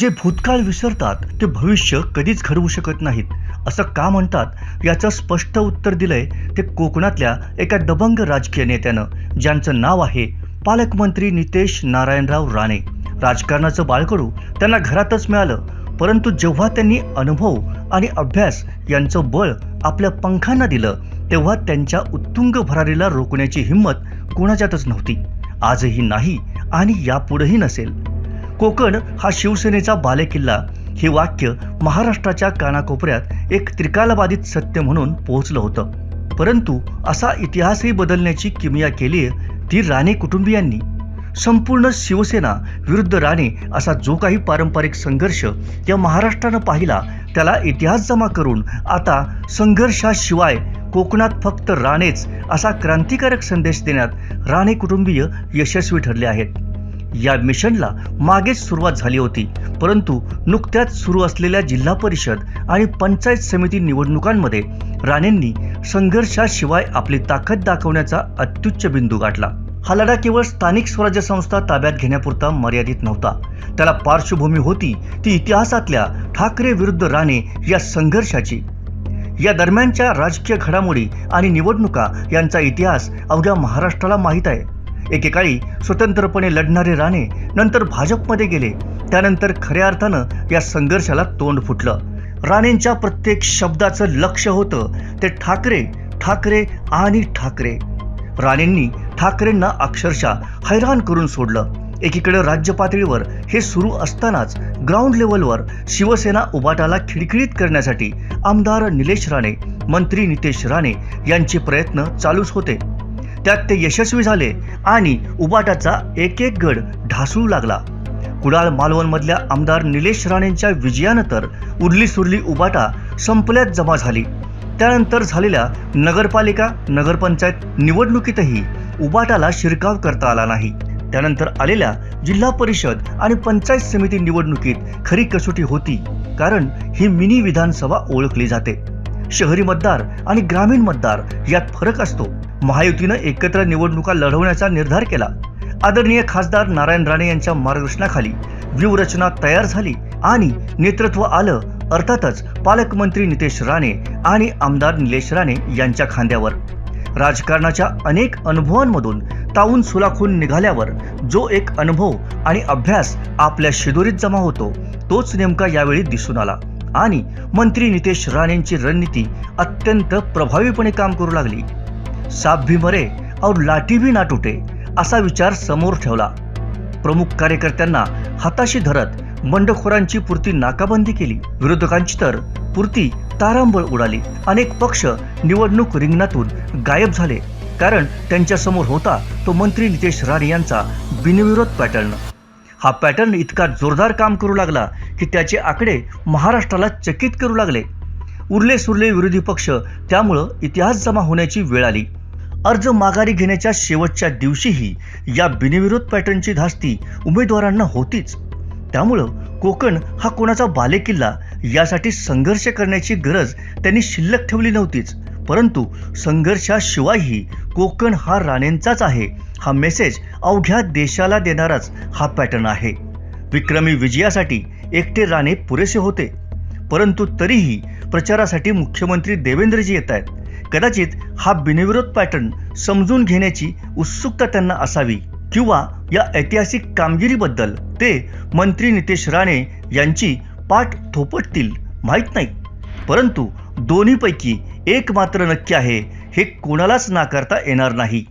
जे भूतकाळ विसरतात ते भविष्य कधीच घडवू शकत नाहीत असं का म्हणतात? याचं स्पष्ट उत्तर दिलंय ते कोकणातल्या एका दबंग राजकीय नेत्यानं ज्यांचं नाव आहे पालकमंत्री नितेश नारायणराव राणे. राजकारणाचं बाळकडू त्यांना घरातच मिळालं परंतु जेव्हा त्यांनी अनुभव आणि अभ्यास यांचं बळ आपल्या पंखांना दिलं तेव्हा त्यांच्या उत्तुंग भरारीला रोखण्याची हिंमत कोणाच्यातच नव्हती. आजही नाही आणि यापुढेही नसेल. कोकण हा शिवसेनेचा बालेकिल्ला. हे वाक्य महाराष्ट्राच्या कानाकोपऱ्यात एक त्रिकालबाधित सत्य म्हणून पोहोचलं होतं. परंतु असा इतिहासही बदलण्याची किमया केली ती राणे कुटुंबियांनी. संपूर्ण शिवसेना विरुद्ध राणे असा जो काही पारंपरिक संघर्ष या महाराष्ट्रानं पाहिला त्याला इतिहास जमा करून आता संघर्षाशिवाय कोकणात फक्त राणेच असा क्रांतिकारक संदेश देण्यात राणे कुटुंबीय यशस्वी ठरले आहेत. या मिशनला मागेच सुरुवात झाली होती. परंतु नुकत्याच सुरू असलेल्या जिल्हा परिषद आणि पंचायत समिती निवडणुकांमध्ये राणेंनी संघर्षाशिवाय आपली ताकद दाखवण्याचा अत्युच्च बिंदू गाठला. हा लढा केवळ स्थानिक स्वराज्य संस्था ताब्यात घेण्यापुरता मर्यादित नव्हता. त्याला पार्श्वभूमी होती ती इतिहासातल्या ठाकरे विरुद्ध राणे या संघर्षाची. या दरम्यानच्या राजकीय घडामोडी आणि निवडणुका यांचा इतिहास अवघ्या महाराष्ट्राला माहीत आहे. एकेकाळी स्वतंत्रपणे लढणारे राणे नंतर भाजपमध्ये गेले. त्यानंतर खऱ्या अर्थानं या संघर्षाला तोंड फुटलं. राणेंच्या प्रत्येक शब्दाचं लक्ष होतं ते ठाकरे ठाकरे आणि ठाकरे. राणेंनी ठाकरेंना अक्षरशः हैराण करून सोडलं. एकीकडे राज्य पातळीवर हे सुरू असतानाच ग्राउंड लेवलवर शिवसेना उबाटाला खिडखिडीत करण्यासाठी आमदार निलेश राणे मंत्री नितेश राणे यांचे प्रयत्न चालूच होते. त्यात ते यशस्वी झाले आणि उबाटाचा एक एक गड ढासळू लागला. कुडाळ मालवणमधल्या आमदार निलेश राणेंच्या विजयानंतर उरली सुरली उबाटा संपल्यात जमा झाली. त्यानंतर झालेल्या नगरपालिका नगरपंचायत निवडणुकीतही उबाटाला शिरकाव करता आला नाही. त्यानंतर आलेल्या जिल्हा परिषद आणि पंचायत समिती निवडणुकीत खरी कसोटी होती कारण ही मिनी विधानसभा ओळखली जाते. शहरी मतदार आणि ग्रामीण मतदार यात फरक असतो. महायुतीनं एकत्र निवडणुका लढवण्याचा निर्धार केला. आदरणीय खासदार नारायण राणे यांच्या मार्गदर्शनाखाली व्यूहरचना तयार झाली आणि नेतृत्व आलं. अर्थातच पालकमंत्री नितेश राणे आणि आमदार निलेश राणे यांच्या खांद्यावर. राजकारणाच्या अनेक अनुभवांमधून तावून सुलाखून निघाल्यावर जो एक अनुभव आणि अभ्यास आपल्या शिदोरीत जमा होतो तोच नेमका यावेळी दिसून आला. आणि मंत्री नितेश राणेंची रणनीती अत्यंत प्रभावीपणे काम करू लागली. साप भी मरे और लाठी भी ना तुटे असा विचार समोर ठेवला. प्रमुख कार्यकर्त्यांना हाताशी धरत बंडखोरांची पुरती नाकाबंदी केली. विरोधकांची तर पुरती तारांबळ उडाली. अनेक पक्ष निवडणूक रिंगणातून गायब झाले. कारण त्यांच्यासमोर होता तो मंत्री नितेश राणे यांचा बिनविरोध पॅटर्न. हा पॅटर्न इतका जोरदार काम करू लागला की त्याचे आकडे महाराष्ट्राला चकित करू लागले. उरले सुरले विरोधी पक्ष त्यामुळं इतिहास जमा होण्याची वेळ आली. अर्ज माघारी घेण्याच्या शेवटच्या दिवशीही या बिनविरोध पॅटर्नची धास्ती उमेदवारांना होतीच. त्यामुळं कोकण हा कोणाचा बालेकिल्ला यासाठी संघर्ष करण्याची गरज त्यांनी शिल्लक ठेवली नव्हतीच. परंतु संघर्षाशिवायही कोकण हा राणेंचाच आहे हा मेसेज अवघ्या देशाला देणाराच हा पॅटर्न आहे. विक्रमी विजयासाठी एकटे राणे पुरेसे होते. परंतु तरीही प्रचारासाठी मुख्यमंत्री देवेंद्रजी येत आहेत कदाचित हा बिनविरोध पॅटर्न समजून घेण्याची उत्सुकता त्यांना असावी किंवा या ऐतिहासिक कामगिरीबद्दल ते मंत्री नितेश राणे यांची पाठ थोपटतील माहीत नाही. परंतु दोन्हीपैकी एक मात्र नक्की आहे हे कोणालाच नाकारता येणार नाही.